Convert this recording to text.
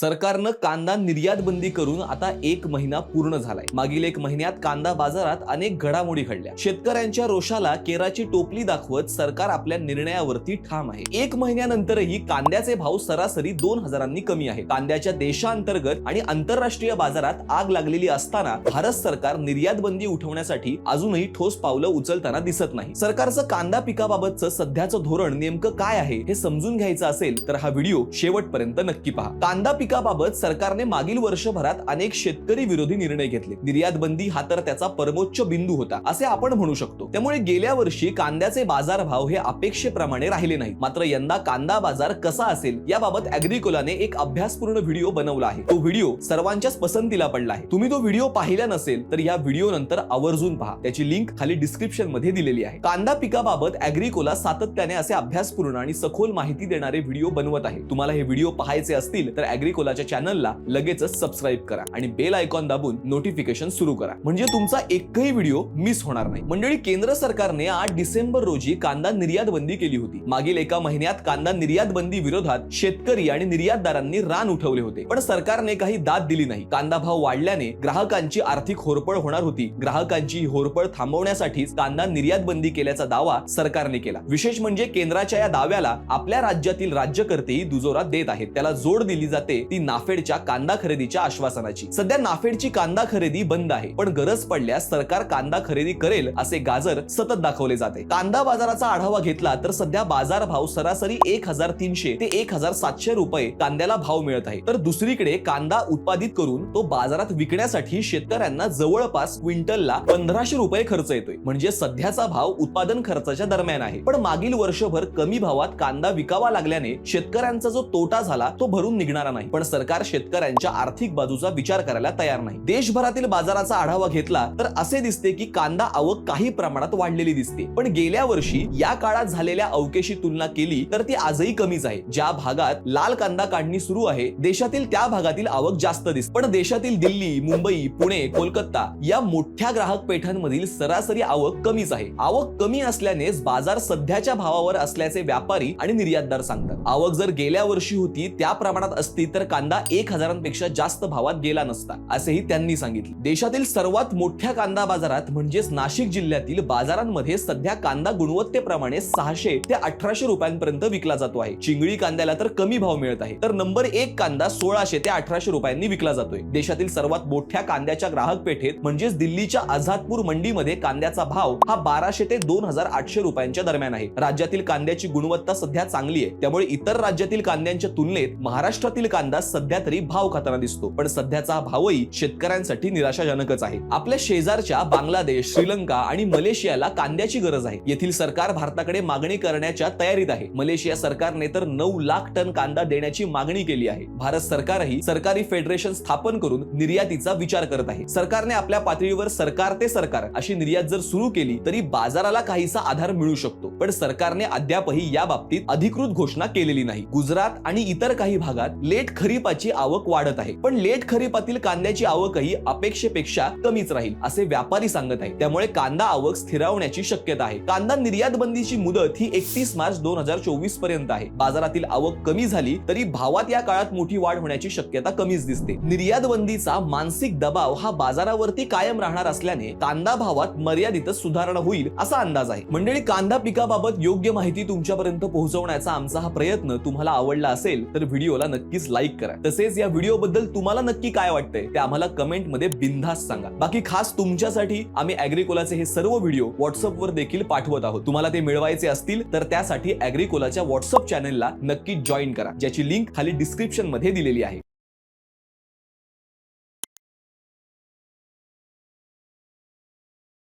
सरकारनं कांदा निर्यात बंदी करून आता एक महिना पूर्ण झालाय. मागील एक महिन्यात कांदा बाजारात अनेक घडामोडी घडल्या. शेतकऱ्यांच्या रोषाला केराची टोपली दाखवत सरकार आपल्या निर्णयावरती ठाम आहे. एक महिन्यानंतरही कांद्याचे भाव सरासरी दोन हजारांनी कमी आहे कांद्याच्या देशांतर्गत आणि आंतरराष्ट्रीय बाजारात आग लागलेली असताना भारत सरकार निर्यात बंदी उठवण्यासाठी अजूनही ठोस पावलं उचलताना दिसत नाही. सरकारचं कांदा पिकाबाबतचं सध्याचं धोरण नेमकं काय आहे हे समजून घ्यायचं असेल तर हा व्हिडिओ शेवटपर्यंत नक्की पहा. कांदा पिकाबाबत सरकारने मागील वर्षभरात अनेक शेतकरी विरोधी निर्णय घेतले. निर्यात बंदी हा तर त्याचा परमोच्च बिंदू होता असे आपण म्हणू शकतो. त्यामुळे गेल्या वर्षी कांद्याचे बाजार भाव हे अपेक्षेप्रमाणे राहिले नाही मात्र यंदा कांदा बाजार कसा असेल याबाबत अॅग्रिकोलाने एक अभ्यासपूर्ण व्हिडिओ बनवला आहे. तो व्हिडिओ सर्वांच्याच पसंतीला पडला आहे. तुम्ही तो व्हिडिओ पाहिला नसेल तर या व्हिडिओ नंतर आवर्जून पहा. त्याची लिंक खाली डिस्क्रिप्शनमध्ये दिलेली आहे. कांदा पिकाबाबत अॅग्रिकोला सातत्याने असे अभ्यासपूर्ण आणि सखोल माहिती देणारे व्हिडिओ बनवत आहे. तुम्हाला हे व्हिडिओ पाहायचे असतील तर अॅग्रिकोलाच्या चॅनलला लगेचच सबस्क्राईब करा आणि बेल आयकॉन दाबून नोटिफिकेशन सुरू करा. म्हणजे तुमचा एकही व्हिडिओ मिस होणार नाही. मंडळी केंद्र सरकारने आठ डिसेंबर रोजी कांदा निर्यात बंदी केली होती. मागील एका महिन्यात कांदा निर्यात बंदी विरोधात शेतकरी आणि निर्यातदारांनी रान उठवले होते. पण सरकारने काही दाद दिली नाही. कांदा भाव वाढल्याने ग्राहकांची आर्थिक होरपळ होणार होती. ग्राहकांची होरपळ थांबवण्यासाठीच कांदा निर्यात बंदी केल्याचा दावा सरकारने केला. विशेष म्हणजे केंद्राच्या या दाव्याला आपल्या राज्यातील राज्यकर्तेही दुजोरा देत आहेत. त्याला जोड दिली जाते ती नाफेडच्या कांदा खरेदीच्या आश्वासनाची. सध्या नाफेडची कांदा खरेदी बंद आहे पण गरज पडल्यास सरकार कांदा खरेदी करेल असे गाजर सतत दाखवले जाते. कांदा बाजाराचा आढावा घेतला तर सध्या बाजार भाव सरासरी एक हजार तीनशे ते एक हजार सातशे रुपये कांद्याला भाव मिळत आहे. तर दुसरीकडे कांदा उत्पादित करून तो बाजारात विकण्यासाठी शेतकऱ्यांना जवळपास क्विंटलला पंधराशे रुपये खर्च येतोय. म्हणजे सध्याचा भाव उत्पादन खर्चाच्या दरम्यान आहे. पण मागील वर्षभर कमी भावात कांदा विकावा लागल्याने शेतकऱ्यांचा जो तोटा झाला तो भरून निघणारा नाही. पण सरकार शेतकऱ्यांच्या आर्थिक बाजूचा विचार करायला तयार नाही. देशभरातील बाजाराचा आढावा घेतला तर असे दिसते की कांदा आवक काही प्रमाणात वाढलेली दिसते. पण गेल्या वर्षी या काळात झालेल्या अवकेशी तुलना केली तर ती आजही कमीच आहे. ज्या भागात लाल कांदा काढणी सुरू आहे देशातील त्या भागातील आवक जास्त दिसते. पण देशातील दिल्ली मुंबई पुणे कोलकाता या मोठ्या ग्राहक पेठांमधील सरासरी आवक कमीच आहे. आवक कमी असल्यानेच बाजार सध्याच्या भावावर असल्याचे व्यापारी आणि निर्यातदार सांगतात. आवक जर गेल्या वर्षी होती त्या प्रमाणात असती तर कांदा एक हजारांपेक्षा जास्त भावात गेला नसता असेही त्यांनी सांगितले. देशातील सर्वात मोठ्या कांदा बाजारात म्हणजेच नाशिक जिल्ह्यातील बाजारांमध्ये सध्या कांदा गुणवत्तेप्रमाणे सहाशे ते अठराशे रुपयांपर्यंत विकला जातो आहे. चिंगळी कांद्याला तर कमी भाव मिळत आहे. तर नंबर एक कांदा सोळाशे ते अठराशे रुपयांनी विकला जातोय. देशातील सर्वात मोठ्या कांद्याच्या ग्राहक पेठेत म्हणजेच दिल्लीच्या आझादपूर मंडीमध्ये कांद्याचा भाव हा बाराशे ते दोन हजार आठशे रुपयांच्या दरम्यान आहे. राज्यातील कांद्याची गुणवत्ता सध्या चांगली आहे. त्यामुळे इतर राज्यातील कांद्यांच्या तुलनेत महाराष्ट्रातील कांदा सध्या तरी भाव खाताना दिसतो. पण सध्याचा भावही शेतकऱ्यांसाठी निराशाजनकच आहे. आपल्या शेजारच्या बांगलादेश श्रीलंका आणि मलेशियाला कांद्याची गरज आहे. येथील सरकार भारताकडे मागणी करण्याच्या तयारीत आहे. मलेशिया सरकारने तर नऊ लाख टन कांदा देण्याची मागणी केली आहे. भारत सरकारही सरकारी फेडरेशन स्थापन करून निर्यातीचा विचार करत आहे. सरकारने आपल्या पातळीवर सरकार ते सरकार अशी निर्यात जर सुरू केली तरी बाजाराला काहीसा आधार मिळू शकतो. पण सरकारने अद्यापही या बाबतीत अधिकृत घोषणा केलेली नाही. गुजरात आणि इतर काही भागात लेट खरीपाची आवक वाढत आहे. पण लेट खरीपातील कांद्याची आवकही अपेक्षेपेक्षा कमीच राहील असे व्यापारी सांगत आहे त्यामुळे कांदा आवक स्थिरावण्याची शक्यता आहे. कांदा निर्यात बंदीची मुदत ही एकतीस मार्च दोन हजार चोवीसपर्यंत आहे. बाजारातील आवक कमी झाली तरी भावात या काळात मोठी वाढ होण्याची शक्यता कमीच दिसते. निर्यात बंदीचा मानसिक दबाव हा बाजारावरती कायम राहणार असल्याने कांदा भावात मर्यादितच सुधारणा होईल असा अंदाज आहे. मंडळी कांदा पिकाबाबत योग्य माहिती तुमच्यापर्यंत पोहोचवण्याचा आमचा हा प्रयत्न तुम्हाला आवडला असेल तर व्हिडिओला नक्कीच लाईक करा. तसेच या व्हिडिओ बद्दल तुम्हाला नक्की काय वाटतंय ते आम्हाला कमेंटमध्ये बिनधास्त सांगा. बाकी खास तुमच्यासाठी आम्ही अॅग्रिकोलाचे हे सर्व व्हिडिओ व्हॉट्सअपवर देखील पाठवत आहोत. तुम्हाला ते मिळवायचे असतील तर त्यासाठी अॅग्रिकोलाच्या व्हॉट्सअप चॅनलला नक्की जॉईन करा ज्याची लिंक खाली डिस्क्रिप्शनमध्ये दिलेली आहे.